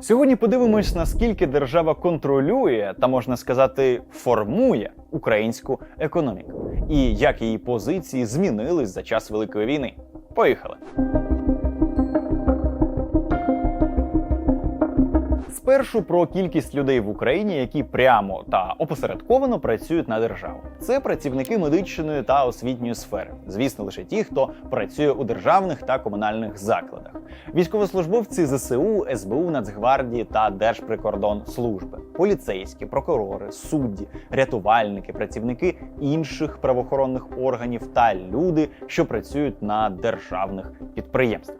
Сьогодні подивимось, наскільки держава контролює та можна сказати формує українську економіку, і як її позиції змінились за час Великої війни. Поїхали! Спершу про кількість людей в Україні, які прямо та опосередковано працюють на державу. Це працівники медичної та освітньої сфери. Звісно, лише ті, хто працює у державних та комунальних закладах. Військовослужбовці ЗСУ, СБУ, Нацгвардії та Держприкордонслужби, поліцейські, прокурори, судді, рятувальники, працівники інших правоохоронних органів та люди, що працюють на державних підприємствах.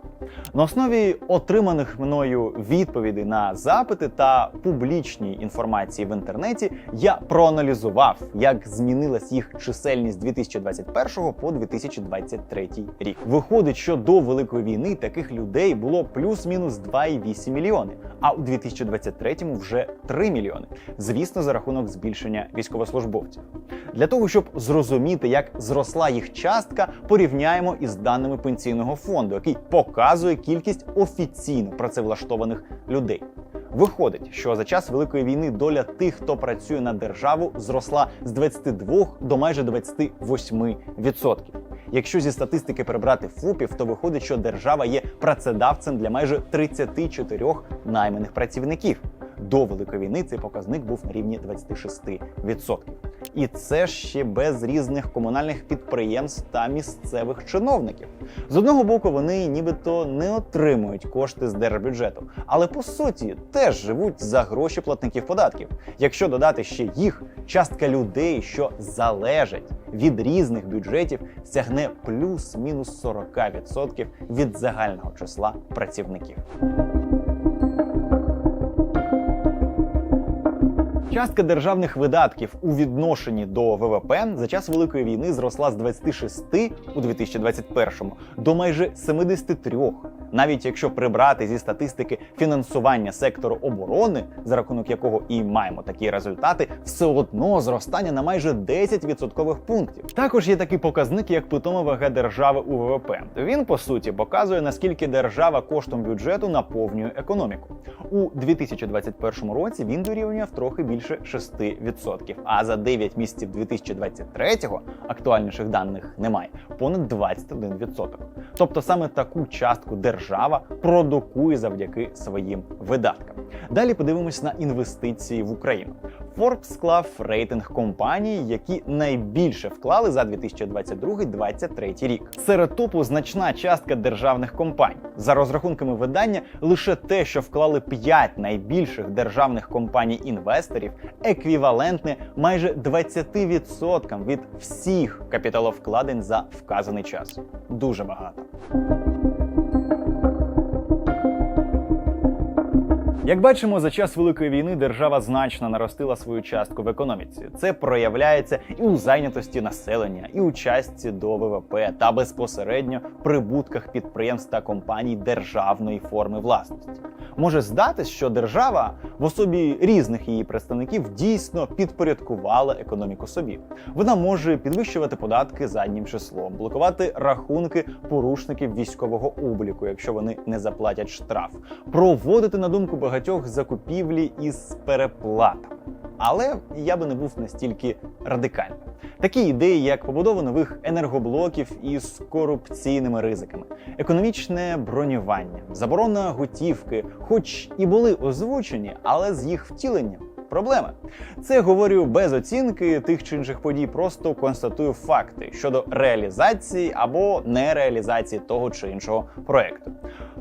На основі отриманих мною відповідей на запити та публічній інформації в інтернеті я проаналізував, як змінилась їх чисельність з 2021 по 2023 рік. Виходить, що до великої війни таких людей було плюс-мінус 2,8 мільйони, а у 2023 вже 3 мільйони. Звісно, за рахунок збільшення військовослужбовців. Для того щоб зрозуміти, як зросла їх частка, порівняємо із даними пенсійного фонду, який показує кількість офіційно працевлаштованих людей. Виходить, що за час великої війни доля тих, хто працює на державу, зросла з 22 до майже 28%. Якщо зі статистики прибрати ФУПів, то виходить, що держава є працедавцем для майже 34 найманих працівників. До великої війни цей показник був на рівні 26%. І це ще без різних комунальних підприємств та місцевих чиновників. З одного боку, вони нібито не отримують кошти з держбюджету, але по суті теж живуть за гроші платників податків. Якщо додати ще їх, частка людей, що залежать від різних бюджетів, сягне плюс-мінус 40% від загального числа працівників. Частка державних видатків у відношенні до ВВП за час Великої війни зросла з 26 у 2021 до майже 73. Навіть якщо прибрати зі статистики фінансування сектору оборони, за рахунок якого і маємо такі результати, все одно зростання на майже 10 відсоткових пунктів. Також є такий показник, як питома вага держави у ВВП. Він по суті показує наскільки держава коштом бюджету наповнює економіку. У 2021 році він дорівнював трохи більше 6%, а за 9 місяців 2023-го актуальніших даних немає понад 21%. Тобто саме таку частку держава продукує завдяки своїм видаткам. Далі подивимось на інвестиції в Україну. Forbes склав рейтинг компаній, які найбільше вклали за 2022-2023 рік. Серед топу значна частка державних компаній. За розрахунками видання, лише те, що вклали 5 найбільших державних компаній інвесторів, еквівалентне майже 20% від всіх капіталовкладень за вказаний час. Дуже багато. Як бачимо, за час великої війни держава значно наростила свою частку в економіці. Це проявляється і у зайнятості населення, і у частці до ВВП та безпосередньо прибутках підприємств та компаній державної форми власності. Може здатись, що держава в особі різних її представників дійсно підпорядкувала економіку собі. Вона може підвищувати податки заднім числом, блокувати рахунки порушників військового обліку, якщо вони не заплатять штраф, проводити на думку багатьох закупівлі із переплатами. Але я би не був настільки радикальним. Такі ідеї, як побудова нових енергоблоків із корупційними ризиками, економічне бронювання, заборона готівки, хоч і були озвучені, але з їх втіленням. Проблеми це говорю без оцінки тих чи інших подій, просто констатую факти щодо реалізації або нереалізації того чи іншого проекту.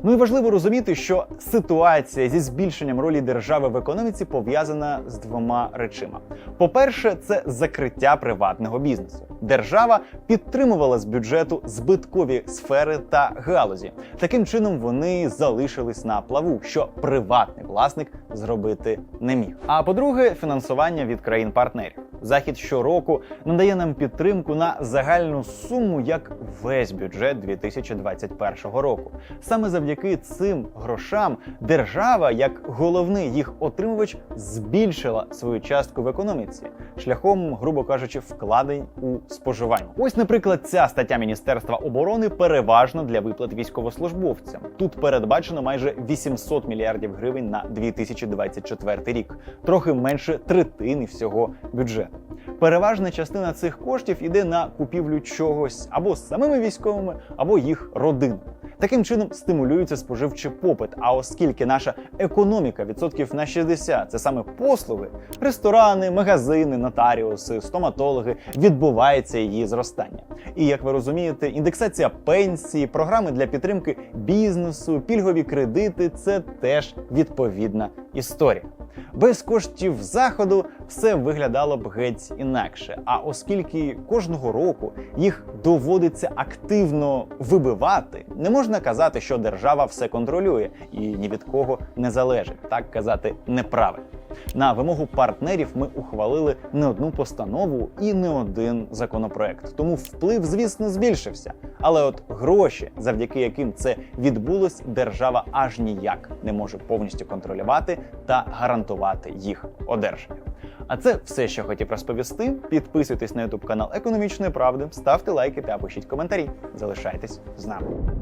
Ну і важливо розуміти, що ситуація зі збільшенням ролі держави в економіці пов'язана з двома речима: по-перше, це закриття приватного бізнесу. Держава підтримувала з бюджету збиткові сфери та галузі. Таким чином вони залишились на плаву, що приватний власник зробити не міг. А по-друге, фінансування від країн-партнерів. Захід щороку надає нам підтримку на загальну суму, як весь бюджет 2021 року. Саме завдяки цим грошам держава, як головний їх отримувач, збільшила свою частку в економіці шляхом, грубо кажучи, вкладень у споживання. Ось, наприклад, ця стаття Міністерства оборони переважно для виплат військовослужбовцям. Тут передбачено майже 800 мільярдів гривень на 2024 рік, трохи менше третини всього бюджету. Переважна частина цих коштів іде на купівлю чогось або з самими військовими, або їх родинами. Таким чином стимулюється споживчий попит. А оскільки наша економіка відсотків на 60 – це саме послуги, ресторани, магазини, нотаріуси, стоматологи, відбувається її зростання. І як ви розумієте, індексація пенсії, програми для підтримки бізнесу, пільгові кредити це теж відповідна історія. Без коштів заходу все виглядало б геть інакше. А оскільки кожного року їх доводиться активно вибивати, не можна казати, що держава все контролює і ні від кого не залежить. Так казати неправильно. На вимогу партнерів ми ухвалили не одну постанову і не один законопроект. Тому вплив, звісно, збільшився. Але от гроші, завдяки яким це відбулось, держава аж ніяк не може повністю контролювати та гарантувати їх одержання. А це все, що хотів розповісти. Підписуйтесь на YouTube канал Економічної правди, ставте лайки та пишіть коментарі. Залишайтесь з нами.